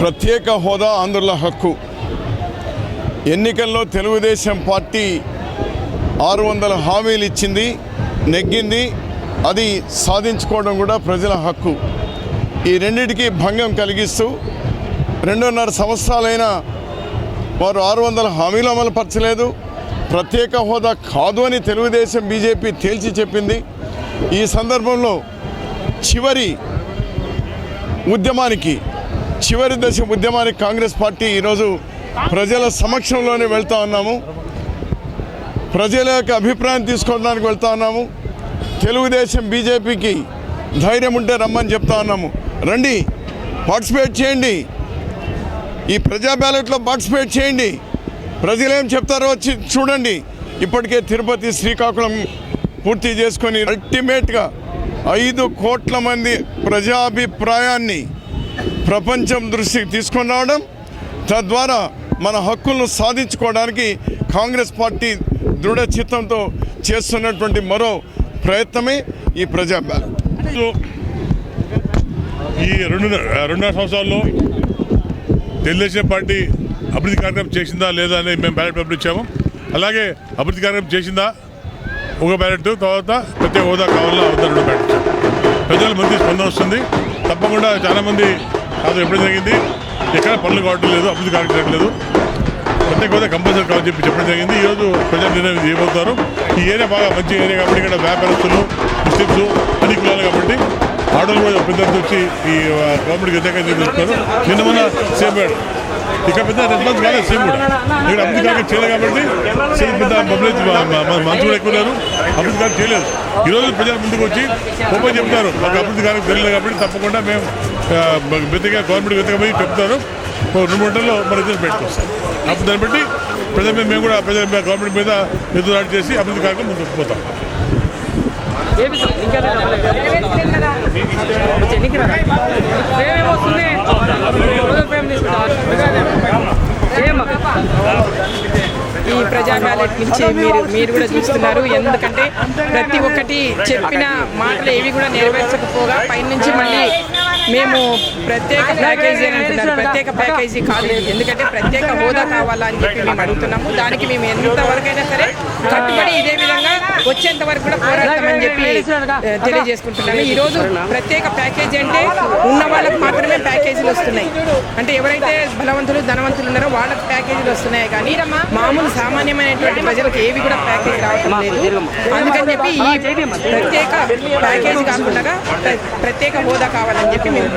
ప్రత్యేక హోదా ఆంధ్రుల హక్కు. ఎన్నికల్లో తెలుగుదేశం పార్టీ ఆరు వందల హామీలు ఇచ్చింది నెగ్గింది అది సాధించుకోవడం కూడా ప్రజల హక్కు. ఈ రెండిటికి భంగం కలిగిస్తూ రెండున్నర సంవత్సరాలైనా వారు ఆరు వందల హామీలు అమలుపరచలేదు. ప్రత్యేక హోదా కాదు అని తెలుగుదేశం బీజేపీ తేల్చి చెప్పింది. ఈ సందర్భంలో చివరి ఉద్యమానికి చివరి దశ ఉద్యమానికి కాంగ్రెస్ పార్టీ ఈరోజు ప్రజల సమక్షంలోనే వెళ్తా ఉన్నాము. ప్రజల యొక్క అభిప్రాయం తీసుకోవడానికి వెళ్తా ఉన్నాము. తెలుగుదేశం బీజేపీకి ధైర్యం ఉంటే రమ్మని చెప్తా ఉన్నాము. రండి పార్టిసిపేట్ చేయండి. ఈ ప్రజా బ్యాలెట్లో పార్టిసిపేట్ చేయండి. ప్రజలు ఏం చెప్తారో వచ్చి చూడండి. ఇప్పటికే తిరుపతి శ్రీకాకుళం పూర్తి చేసుకొని అల్టిమేట్గా ఐదు కోట్ల మంది ప్రజాభిప్రాయాన్ని ప్రపంచం దృష్టికి తీసుకొని రావడం తద్వారా మన హక్కులను సాధించుకోవడానికి కాంగ్రెస్ పార్టీ దృఢ చిత్తంతో చేస్తున్నటువంటి మరో ప్రయత్నమే ఈ ప్రజా బ్యాలెట్. ఈ రెండు రెండున్నర సంవత్సరాల్లో తెలుగుదేశం పార్టీ అభివృద్ధి కార్యక్రమం చేసిందా లేదా అని మేము బ్యాలెట్ పంపించాము. అలాగే అభివృద్ధి కార్యక్రమం చేసిందా ఒక బ్యాలెట్ తర్వాత ప్రతి హోదా కావాలా వద్దా రెండు బ్యాలెట్ ప్రజల మంది స్పందన వస్తుంది. తప్పకుండా చాలామంది కాదు ఎప్పుడు జరిగింది? ఎక్కడ పనులు కావడం లేదు అభివృద్ధి కార్యక్రమం జరగలేదు ప్రత్యేక హోదా కంపల్సరీ కావాలని చెప్పి చెప్పడం జరిగింది. ఈరోజు ప్రజలు నిర్ణయం చేయబోతారు ఈ ఏరియా బాగా మంచి ఏరియా కాబట్టి ఇక్కడ వ్యాపారస్తులు ముస్లిమ్స్ అన్ని కులాలు కాబట్టి ఆటోలు కూడా పెద్ద వచ్చి ఈ గవర్నమెంట్కి వ్యతిరేకంగా చూస్తున్నారు నిన్న మన సేమ్ ఇక్కడ పెద్ద రెస్పాన్స్ కాలేదు సేమ్ కూడా. ఇక్కడ అభివృద్ధి కార్యక్రమం చేయలేదు కాబట్టి సేమ్ పెద్ద పబ్లిక్ మంత్రులు ఎక్కువ ఉన్నారు. అభివృద్ధి కార్యక్రమం చేయలేదు. ఈరోజు ప్రజల ముందుకు వచ్చి ఓపెన్ చెప్తారు. మాకు అభివృద్ధి కార్యక్రమం తెలియదు కాబట్టి తప్పకుండా మేము వెతిగా గవర్నమెంట్ గవర్నమెంట్ వ్యతిరేకమై చెప్తారు. రెండు గంటల్లో మన రిజల్ట్ పెట్టుకొస్తాం అప్పుడు దాన్ని బట్టి ప్రజల మీద మేము కూడా ప్రజల గవర్నమెంట్ మీద ఎదురుదాడి చేసి అభివృద్ధి కార్యక్రమం ముందుకు పోతాం. ఈ బ్యాలెట్ నుంచి మీరు మీరు కూడా చూస్తున్నారు. ఎందుకంటే ప్రతి ఒక్కటి చెప్పిన మాటలు ఏవి కూడా నెరవేర్చకపోగా పైనుంచి మళ్ళీ మేము ప్రత్యేక ప్యాకేజీ అని అంటున్నారు. ప్రత్యేక ప్యాకేజీ కాదు. ఎందుకంటే ప్రత్యేక హోదా కావాలా అని చెప్పి మేము అడుగుతున్నాము. దానికి మేము ఎంతవరకైనా సరే కట్టుబడి ఇదే విధంగా వచ్చేంత వరకు కూడా పోరాడతామని చెప్పి తెలియజేసుకుంటున్నాను. ఈ రోజు ప్రత్యేక ప్యాకేజీ అంటే ఉన్న వాళ్ళకు మాత్రమే ప్యాకేజీలు వస్తున్నాయి. అంటే ఎవరైతే బలవంతులు ధనవంతులు ఉన్నారో వాళ్ళకి ప్యాకేజీలు వస్తున్నాయి కానీ మామూలు సామాన్యమైనటువంటి ప్రజలకు ఏవి కూడా ప్యాకేజీ రావటం లేదు. అందుకని చెప్పి ఈ ప్రత్యేక ప్యాకేజీ కాకుండా ప్ర- ప్రత్యేక హోదా కావాలని చెప్పి మేము